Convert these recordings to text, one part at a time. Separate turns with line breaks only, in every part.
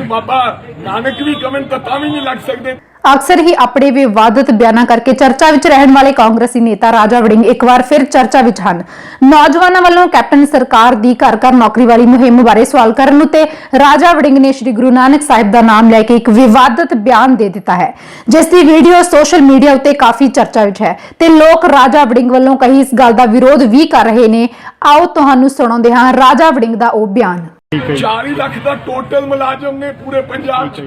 ਚ ਬਾਬਾ ਨਾਨਕ ਵੀ ਕਮਨ ਤਾਂ ਤਾਂ ਵੀ ਨਹੀਂ ਲੱਗ ਸਕਦੇ।
ਅਕਸਰ ਹੀ ਆਪਣੇ ਵਿਵਾਦਤ ਬਿਆਨਾਂ ਕਰਕੇ ਚਰਚਾ ਵਿੱਚ ਰਹਿਣ ਵਾਲੇ ਕਾਂਗਰਸੀ ਨੇਤਾ ਰਾਜਾ ਵੜਿੰਗ ਇੱਕ ਵਾਰ ਫਿਰ ਚਰਚਾ ਵਿੱਚ ਹਨ। ਨੌਜਵਾਨਾਂ ਵੱਲੋਂ ਕੈਪਟਨ ਸਰਕਾਰ ਦੀ ਘਰ ਘਰ ਨੌਕਰੀ ਵਾਲੀ ਮੁਹਿੰਮ ਬਾਰੇ ਸਵਾਲ ਕਰਨ ਉਤੇ ਰਾਜਾ ਵੜਿੰਗ ਨੇ ਸ੍ਰੀ ਗੁਰੂ ਨਾਨਕ ਸਾਹਿਬ ਦਾ ਨਾਮ ਲੈ ਕੇ ਇੱਕ ਵਿਵਾਦਤ ਬਿਆਨ ਦੇ ਦਿੱਤਾ ਹੈ, ਜਿਸ ਦੀ ਵੀਡੀਓ ਸੋਸ਼ਲ ਮੀਡੀਆ ਉਤੇ ਕਾਫੀ ਚਰਚਾ ਵਿੱਚ ਹੈ ਤੇ ਲੋਕ ਰਾਜਾ ਵੜਿੰਗ ਵੱਲੋਂ ਕਹੀ ਇਸ ਗੱਲ ਦਾ ਵਿਰੋਧ ਵੀ ਕਰ ਰਹੇ ਨੇ। ਆਓ ਤੁਹਾਨੂੰ ਸੁਣਾਉਂਦੇ ਹਾਂ ਰਾਜਾ ਵੜਿੰਗ ਦਾ ਉਹ ਬਿਆਨ।
40 ਲੱਖ ਦਾ ਟੋਟਲ ਮੁਲਾਜ਼ਮ ਨੇ ਪੂਰੇ ਪੰਜਾਬ ਚ।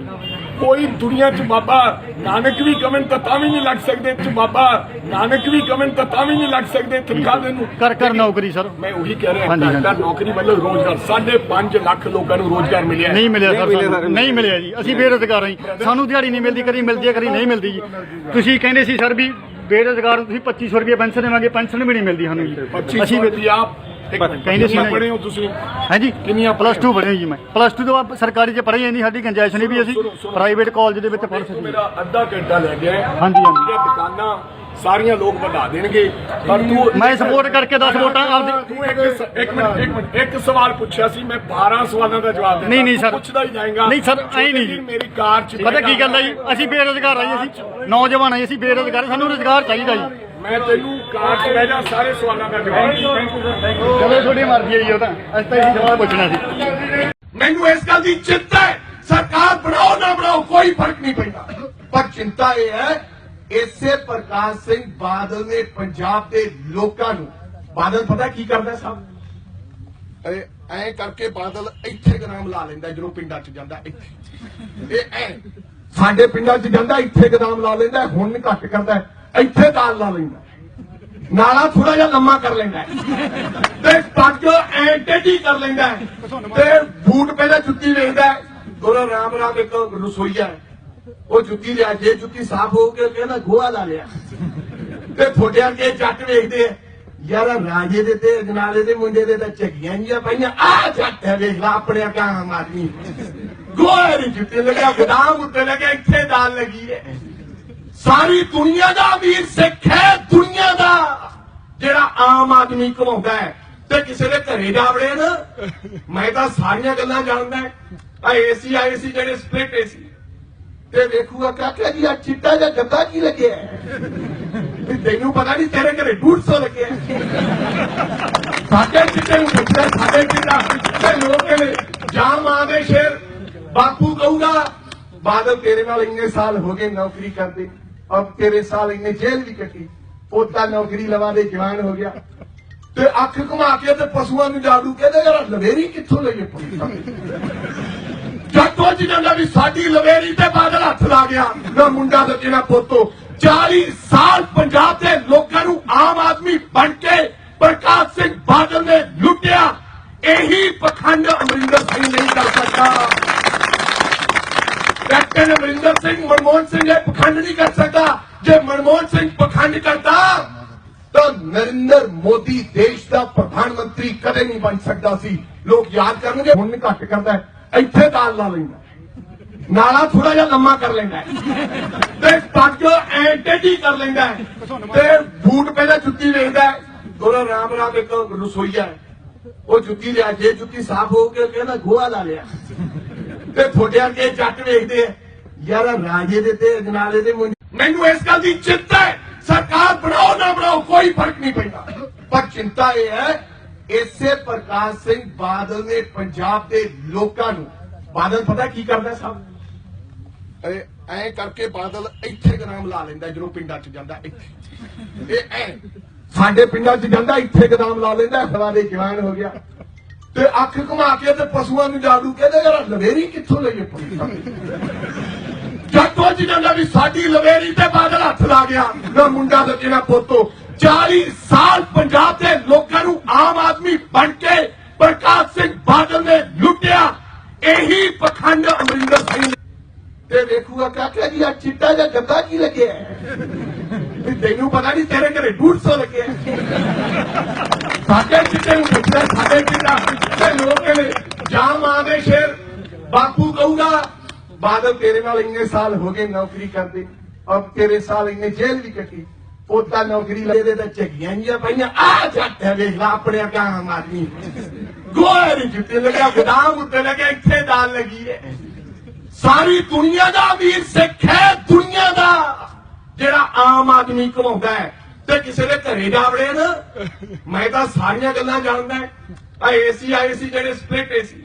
ਕੋਈ ਦੁਨੀਆ ਚ ਬਾਬਾ ਨਾਨਕ ਵੀ ਕਮਨ ਤਾਂ ਤਾਂ ਵੀ ਨਹੀਂ ਲੱਗ ਸਕਦੇ ਚ ਬਾਬਾ ਨਾਨਕ ਵੀ ਕਮਨ ਤਾਂ ਤਾਂ ਵੀ ਨਹੀਂ ਲੱਗ ਸਕਦੇ ਤਨਖਾਹ ਦੇ ਨੂੰ?
ਕਰ ਕਰ ਨੌਕਰੀ ਸਰ।
ਮੈਂ ਉਹੀ ਕਹਿ ਰਿਹਾ ਘਰ
ਹਾਂਜੀ।
ਨੌਕਰੀ ਵੱਲੋਂ ਰੋਜ਼ਗਾਰ। 5.5 ਲੱਖ ਲੋਕਾਂ ਨੂੰ ਰੋਜ਼ਗਾਰ ਮਿਲਿਆ ਹੈ।
ਨਹੀਂ ਮਿਲਿਆ ਸਰ ਨਹੀਂ ਮਿਲਿਆ ਜੀ। ਅਸੀਂ ਬੇਰੁਜ਼ਗਾਰ ਹਾਂ ਸਾਨੂੰ ਦਿਹਾੜੀ ਨਹੀਂ ਮਿਲਦੀ ਕਦੀ ਮਿਲਦੀ ਹੈ ਕਦੀ ਨਹੀਂ ਮਿਲਦੀ ਜੀ। ਤੁਸੀਂ ਕਹਿੰਦੇ ਸੀ ਸਰ ਵੀ ਬੇਰੁਜ਼ਗਾਰ ਨੂੰ ਤੁਸੀਂ 2500 ਰੁਪਏ ਪੈਨਸ਼ਨ ਦੇਵਾਂਗੇ। ਪੈਨਸ਼ਨ ਵੀ ਨਹੀਂ ਮਿਲਦੀ ਸਾਨੂੰ ਜੀ।
25
ਅਸੀਂ
ਅਸੀਂ ਆਪ
ਕਹਿੰਦੇ ਸੀ ਨਾ ਜੀ।
ਪੜੇ ਹੋ ਤੁਸੀਂ
ਹਾਂਜੀ
ਕਿੰਨੀਆਂ
ਪਲੱਸ 2 ਪੜ੍ਹੇ ਜੀ ਮੈਂ ਪਲੱਸ 2 ਤੋਂ ਬਾਅਦ ਸਰਕਾਰੀ ਚ ਪੜ੍ਹੇ ਨਹੀਂ ਸਾਡੀ ਗੁੰਜਾਇਸ਼ ਨਹੀਂ ਵੀ ਅਸੀਂ। ਪ੍ਰਾਈਵੇਟ ਕਾਲਜ ਦੇ ਵਿੱਚ ਪੜ੍ਹ ਸਕੀਏ
ਮੇਰਾ ਅੱਧਾ ਘੰਟਾ ਲੈ ਗਿਆ।
ਹਾਂਜੀ, ਹਾਂਜੀ।
ਦੁਕਾਨਾਂ ਸਾਰੀਆਂ ਲੋਕ ਵਧਾ ਦੇਣਗੇ ਪਰ ਤੂੰ
ਮੈਂ ਸਪੋਰਟ ਕਰਕੇ 10 ਵੋਟਾਂ ਆਪਦੇ
ਤੂੰ ਇੱਕ ਸ- ਇੱਕ ਮਿੰਟ ਇੱਕ ਮਿੰਟ ਇੱਕ ਸਵਾਲ ਪੁੱਛਿਆ ਸੀ ਮੈਂ 12 ਸਵਾਲਾਂ ਦਾ ਜਵਾਬ ਦਿੱਤਾ
ਨਹੀਂ, ਨਹੀਂ ਸਰ।
ਪੁੱਛਦਾ ਹੀ ਜਾਏਗਾ
ਨਹੀਂ ਸਰ, ਐਂ ਨਹੀਂ ਜੀ।
ਮੇਰੀ ਕਾਰ ਚ
ਪਤਾ ਕੀ ਗੱਲ ਹੈ ਜੀ ਅਸੀਂ ਬੇਰੁਜ਼ਗਾਰ ਜੀ ਅਸੀਂ ਨੌਜਵਾਨ ਹਾਂ ਜੀ, ਅਸੀਂ ਬੇਰੁਜ਼ਗਾਰ ਸਾਨੂੰ ਰੁਜ਼ਗਾਰ ਚਾਹੀਦਾ ਜੀ
ਮੈਂ ਤੈਨੂੰ ਕਾਰ ਚ ਬਹਿ ਜਾ ਸਾਰੇ ਸਵਾਲਾਂ ਦਾ ਜਵਾਬ
ਚਲੋ ਤੁਹਾਡੀ ਮਰਜ਼ੀ ਹੈ ਜੀ ਉਹ ਤਾਂ। ਅਸੀਂ ਤਾਂ ਇਹੀ ਸਵਾਲ ਪੁੱਛਣਾ ਸੀ।
ਮੈਨੂੰ ਇਸ ਗੱਲ ਦੀ ਚਿੰਤਾ ਹੈ ਸਰਕਾਰ ਬਣਾਓ ਨਾ ਬਣਾਓ ਕੋਈ ਫ਼ਰਕ ਨਹੀਂ ਪੈਂਦਾ। ਪਰ ਚਿੰਤਾ ਇਹ ਹੈ ਇਸੇ ਪ੍ਰਕਾਸ਼ ਸਿੰਘ ਬਾਦਲ ਨੇ ਪੰਜਾਬ ਦੇ ਲੋਕਾਂ ਨੂੰ ਬਾਦਲ ਪਤਾ ਕੀ ਕਰਦਾ ਸਾਹਿਬ ਐ ਐ ਕਰਕੇ ਬਾਦਲ ਇੱਥੇ ਗਨਾਮ ਲਾ ਲੈਂਦਾ ਜਦੋਂ ਪਿੰਡਾਂ 'ਚ ਜਾਂਦਾ ਇੱਥੇ। ਇਹ ਐ ਸਾਡੇ ਪਿੰਡਾਂ 'ਚ ਜਾਂਦਾ ਇੱਥੇ ਗਦਾਮ ਲਾ ਲੈਂਦਾ ਹੁਣ ਨਹੀਂ ਘੱਟ ਕਰਦਾ। ਇੱਥੇ ਦਾਲ ਲਾ ਲੈਂਦਾ। ਨਾਲਾ ਥੋੜਾ ਜਿਹਾ ਲੰਮਾ ਕਰ ਲੈਂਦਾ ਤੇ ਪੱਗ ਐ ਕਰ ਲੈਂਦਾ ਤੇ ਬੂਟ ਪਹਿਲਾਂ ਜੁੱਤੀ ਵੇਚਦਾ ਹੈ। ਰਾਮ ਰਾਮ, ਇੱਕ ਰਸੋਈਆ ਹੈ। ਉਹ ਜੁੱਤੀ ਲਿਆ, ਜੇ ਜੁੱਤੀ ਸਾਫ਼ ਹੋ ਕੇ ਕਹਿੰਦਾ ਗੋਹਾ ਲਾ ਲਿਆ। ਤੇ ਥੋੜਿਆਂ ਕੇ ਜੱਟ ਵੇਖਦੇ ਆ ਯਾਰ ਰਾਜੇ ਦੇ ਤੇ, ਅਜਨਾਲੇ ਦੇ ਮੁੰਡੇ ਦੇ ਤਾਂ ਝੱਗੀਆਂ ਜੀਆਂ ਪਈਆਂ। ਆ ਜੱਟ ਹੈ, ਵੇਖ ਲਾ, ਆਪਣੇ ਕਾਮ ਆਦਮੀ। ਗੋਹੇ ਦੀ ਜੁੱਤੀ ਲੱਗਿਆ ਗਦਾਮ ਉੱਤੇ ਲੱਗਿਆ ਇੱਥੇ ਦਾਲ ਲੱਗੀ ਹੈ। ਸਾਰੀ ਦੁਨੀਆ ਦਾ ਵੀਰ ਸਿੱਖ ਹੈ, ਦੁਨੀਆ ਦਾ। ਜਿਹੜਾ ਆਮ ਆਦਮੀ ਕਮਾਉਂਦਾ ਹੈ, ਤੇ ਕਿਸੇ ਦੇ ਘਰੇ ਜਾਵੜੇ ਨਾ, ਮੈਂ ਤਾਂ ਸਾਰੀਆਂ ਗੱਲਾਂ ਜਾਣਦਾ ਆ ਏਸੀ ਆਏ ਸੀ ਜਿਹੜੇ ਸਪਲਿਟ ਏਸੀ ਤੇ ਵੇਖੂਗਾ ਕਾਕਾ ਜੀ ਆ ਚਿੱਟਾ ਜਿਹਾ ਗੱਦਾ ਕੀ ਲੱਗਿਆ ਵੀ ਤੈਨੂੰ ਪਤਾ ਨਹੀਂ ਤੇਰੇ ਘਰੇ 150 ਲੱਗਿਆ ਸਾਡੇ ਚਿੱਟੇ ਨੂੰ ਪੁੱਛਦਾ ਸਾਡੇ ਚਿੱਟਾ ਤੇ ਲੋਕ ਕਹਿੰਦੇ ਜਾਂ ਮਾਂ ਦੇ ਸ਼ੇਰ, ਬਾਪੂ ਕਹੂਗਾ, ਬਾਦਲ ਤੇਰੇ ਨਾਲ ਇੰਨੇ ਸਾਲ ਹੋ ਗਏ ਨੌਕਰੀ ਕਰਦੇ। ਅਬ ਤੇਰੇ ਸਾਲ ਇੰਨੇ ਜੇਲ੍ਹ ਵੀ ਕੱਟੀ ਪੋਤਾ ਨੌਕਰੀ ਲਵਾ ਦੇ ਜਵਾਨ ਹੋ ਗਿਆ ਤੇ ਅੱਖ ਘੁਮਾ ਕੇ ਤੇ ਪਸ਼ੂਆਂ ਨੂੰ ਜਾਦੂ ਕਹਿੰਦੇ ਯਾਰ ਲਵੇਰੀ ਕਿੱਥੋਂ ਲਈਏ ਪੁਲਿਸ ਜੱਟੋ ਜੀ ਕਹਿੰਦਾ ਵੀ ਸਾਡੀ ਲਵੇਰੀ ਤੇ ਬਾਦਲ ਹੱਥ ਲਾ ਗਿਆ ਨਾ ਮੁੰਡਾ ਤੇ ਜਿਹੜਾ ਪੋਤੋ 40 ਸਾਲ ਪੰਜਾਬ ਦੇ ਲੋਕਾਂ ਨੂੰ ਆਮ ਆਦਮੀ ਬਣ ਕੇ ਪ੍ਰਕਾਸ਼ ਸਿੰਘ ਬਾਦਲ ਨੇ ਲੁੱਟਿਆ ਇਹੀ ਪਖੰਡ ਅਮਰਿੰਦਰ ਸਿੰਘ ਨਹੀਂ ਕਰ ਸਕਦਾ ਕੈਪਟਨ ਅਮਰਿੰਦਰ ਸਿੰਘ ਮਨਮੋਹਨ ਸਿੰਘ ਇਹ ਪਖੰਡ ਨਹੀਂ ਕਰ ਸਕਦਾ। ਜੇ ਮਨਮੋਹਨ ਸਿੰਘ ਪਖੰਡ ਕਰਦਾ, ਤਾਂ ਨਰਿੰਦਰ ਮੋਦੀ ਦੇਸ਼ ਦਾ ਪ੍ਰਧਾਨ ਮੰਤਰੀ ਕਦੇ ਨਹੀਂ ਬਣ ਸਕਦਾ ਸੀ। ਲੋਕ ਯਾਦ ਕਰਨਗੇ, ਹੁਣ ਨਹੀਂ ਘੱਟ ਕਰਦਾ ਇੱਥੇ ਦਾਲ ਲਾ ਲੈਂਦਾ ਨਾਲਾ ਥੋੜਾ ਜਿਹਾ ਲੰਮਾ ਕਰ ਲੈਂਦਾ ਤੇ ਪੱਗ ਐ ਕਰ ਲੈਂਦਾ ਹੈ। ਤੇ ਬੂਟ ਪਹਿਲਾਂ ਜੁੱਤੀ ਵੇਚਦਾ ਹੈ। ਰਾਮ ਰਾਮ ਇੱਕ ਰਸੋਈਆ ਉਹ ਜੁੱਤੀ ਲਿਆ, ਜੇ ਜੁੱਤੀ ਸਾਫ਼ ਹੋ ਕੇ ਕਹਿੰਦਾ ਗੋਹਾ ਲਾ ਲਿਆ। ਤੇ ਥੋੜਿਆਂ ਕੇ ਜੱਟ ਵੇਖਦੇ ਆ ਯਾਰ ਰਾਜੇ ਦੇ ਤੇ ਅਜਨਾਲੇ ਦੇ ਮੈਨੂੰ ਇਸ ਗੱਲ ਦੀ ਚਿੰਤਾ ਹੈ। ਸਰਕਾਰ ਬਣਾਓ ਨਾ ਬਣਾਓ, ਕੋਈ ਫ਼ਰਕ ਨਹੀਂ ਪੈਂਦਾ। ਪਰ ਚਿੰਤਾ ਇਹ ਹੈ, ਇਸੇ ਪ੍ਰਕਾਸ਼ ਸਿੰਘ ਬਾਦਲ ਨੇ ਪੰਜਾਬ ਦੇ ਲੋਕਾਂ ਨੂੰ ਬਾਦਲ ਪਤਾ ਕੀ ਕਰਦਾ ਸਾਹਿਬ ਐ ਕਰਕੇ ਬਾਦਲ ਇੱਥੇ ਗਨਾਮ ਲਾ ਲੈਂਦਾ ਜਦੋਂ ਪਿੰਡਾਂ 'ਚ ਜਾਂਦਾ ਇੱਥੇ। ਇਹ ਐ। ਸਾਡੇ ਪਿੰਡਾਂ 'ਚ ਜਾਂਦਾ, ਇੱਥੇ ਗਦਾਮ ਲਾ ਲੈਂਦਾ ਖਵਾ ਦੇ ਜਵਾਨ ਹੋ ਗਿਆ। ਤੇ ਅੱਖ ਘੁਮਾ ਕੇ ਤੇ ਪਸ਼ੂਆਂ ਨੂੰ ਜਾਦੂ ਕਹਿੰਦਾ, ਯਾਰ ਲਵੇਰੀ ਕਿੱਥੋਂ ਲਈਏ ਪੁਲਿਸ ਜੱਟੋ ਜੀ ਕਹਿੰਦਾ ਵੀ ਸਾਡੀ ਲਵੇਰੀ ਤੇ ਬਾਦਲ ਹੱਥ ਲਾ ਗਿਆ ਨਾ ਮੁੰਡਾ ਤੇ ਜਿਹੜਾ ਪੋਤੋ 40 ਸਾਲ ਪੰਜਾਬ ਦੇ ਲੋਕਾਂ ਨੂੰ ਆਮ ਆਦਮੀ ਬਣ ਕੇ ਪ੍ਰਕਾਸ਼ ਸਿੰਘ ਬਾਦਲ ਨੇ ਲੁੱਟਿਆ। ਇਹੀ ਪਖੰਡ ਅਮਰਿੰਦਰ ਸਿੰਘ ਤੇ ਵੇਖੂਗਾ ਕਾਕਾ ਜੀ ਆ ਚਿੱਟਾ ਜਿਹਾ ਗੱਦਾ ਕੀ ਲੱਗਿਆ ਤੈਨੂੰ ਪਤਾ ਨਹੀਂ ਤੇਰੇ ਘਰੇ 150 ਲੱਗਿਆ ਸਾਡੇ ਚਿੱਟੇ ਨੂੰ ਪੁੱਛਦਾ ਸਾਡੇ ਚਿੱਟਾ ਤੇ ਲੋਕ ਕਹਿੰਦੇ, ਜਾਂ ਮਾਂ ਦੇ ਸ਼ੇਰ, ਬਾਪੂ ਕਹੂਗਾ ਬਾਦਲ ਤੇਰੇ ਨਾਲ ਇੰਨੇ ਸਾਲ ਹੋ ਗਏ ਨੌਕਰੀ ਕਰਦੇ, ਅਬ ਤੇਰੇ ਸਾਲ ਇੰਨੇ ਜੇਲ੍ਹ ਵੀ ਕੱਟੀ। ਪੋਤਾ ਨੌਕਰੀ ਲੈ ਦੇ ਤਾਂ ਝੱਗੀਆਂ ਜੀਆਂ ਪਈਆਂ। ਆ ਜੱਟ ਹੈ, ਵੇਖ ਲਾ, ਆਪਣੇ ਕਾਮ ਆਦਮੀ। ਗੋਹੇ ਦੀ ਲੱਗਿਆ, ਗਦਾਮ ਉੱਤੇ ਲੱਗਿਆ, ਇੱਥੇ ਦਾਲ ਲੱਗੀ ਹੈ। ਸਾਰੀ ਦੁਨੀਆ ਦਾ ਅਮੀਰ ਸਿੱਖ ਹੈ, ਦੁਨੀਆ ਦਾ। ਜਿਹੜਾ ਆਮ ਆਦਮੀ ਕਮਾਉਂਦਾ ਹੈ, ਤੇ ਕਿਸੇ ਦੇ ਘਰੇ ਜਾ ਵੜੇ ਨਾ, ਮੈਂ ਤਾਂ ਸਾਰੀਆਂ ਗੱਲਾਂ ਜਾਣਦਾ ਆ ਏਸੀ ਆਏ ਸੀ ਜਿਹੜੇ ਸਪਲਿਟ ਏਸੀ